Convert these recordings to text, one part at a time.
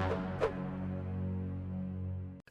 Thank you.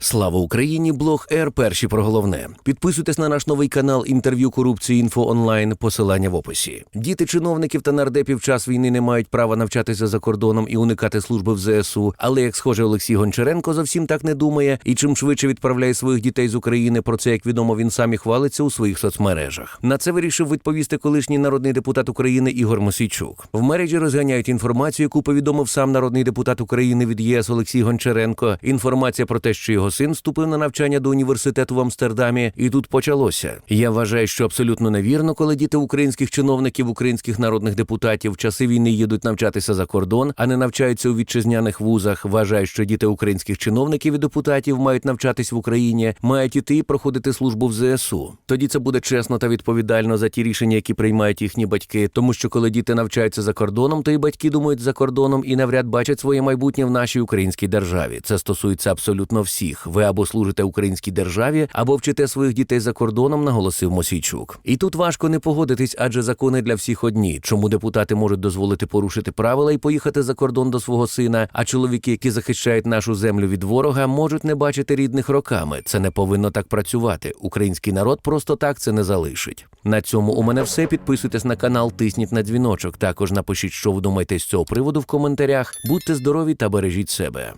Слава Україні! Блог Р. Перші про головне. Підписуйтесь на наш новий канал інтерв'ю корупції інфо онлайн. Посилання в описі. Діти чиновників та нардепів час війни не мають права навчатися за кордоном і уникати служби в ЗСУ. Але як схоже, Олексій Гончаренко зовсім так не думає і чим швидше відправляє своїх дітей з України. Про це як відомо він сам і хвалиться у своїх соцмережах. На це вирішив відповісти колишній народний депутат України Ігор Мосійчук. В мережі розганяють інформацію, яку повідомив сам народний депутат України від ЄС Олексій Гончаренко. Інформація про те, що його син вступив на навчання до університету в Амстердамі, і тут почалося. Я вважаю, що абсолютно невірно, коли діти українських чиновників, українських народних депутатів в часи війни їдуть навчатися за кордон, а не навчаються у вітчизняних вузах. Вважаю, що діти українських чиновників і депутатів мають навчатись в Україні, мають іти і проходити службу в ЗСУ. Тоді це буде чесно та відповідально за ті рішення, які приймають їхні батьки. Тому що коли діти навчаються за кордоном, то і батьки думають за кордоном і навряд бачать своє майбутнє в нашій українській державі. Це стосується абсолютно всіх. Ви або служите українській державі, або вчите своїх дітей за кордоном, наголосив Мосійчук. І тут важко не погодитись, адже закони для всіх одні. Чому депутати можуть дозволити порушити правила і поїхати за кордон до свого сина? А чоловіки, які захищають нашу землю від ворога, можуть не бачити рідних роками. Це не повинно так працювати. Український народ просто так це не залишить. На цьому у мене все. Підписуйтесь на канал, тисніть на дзвіночок. Також напишіть, що ви думаєте з цього приводу в коментарях. Будьте здорові та бережіть себе.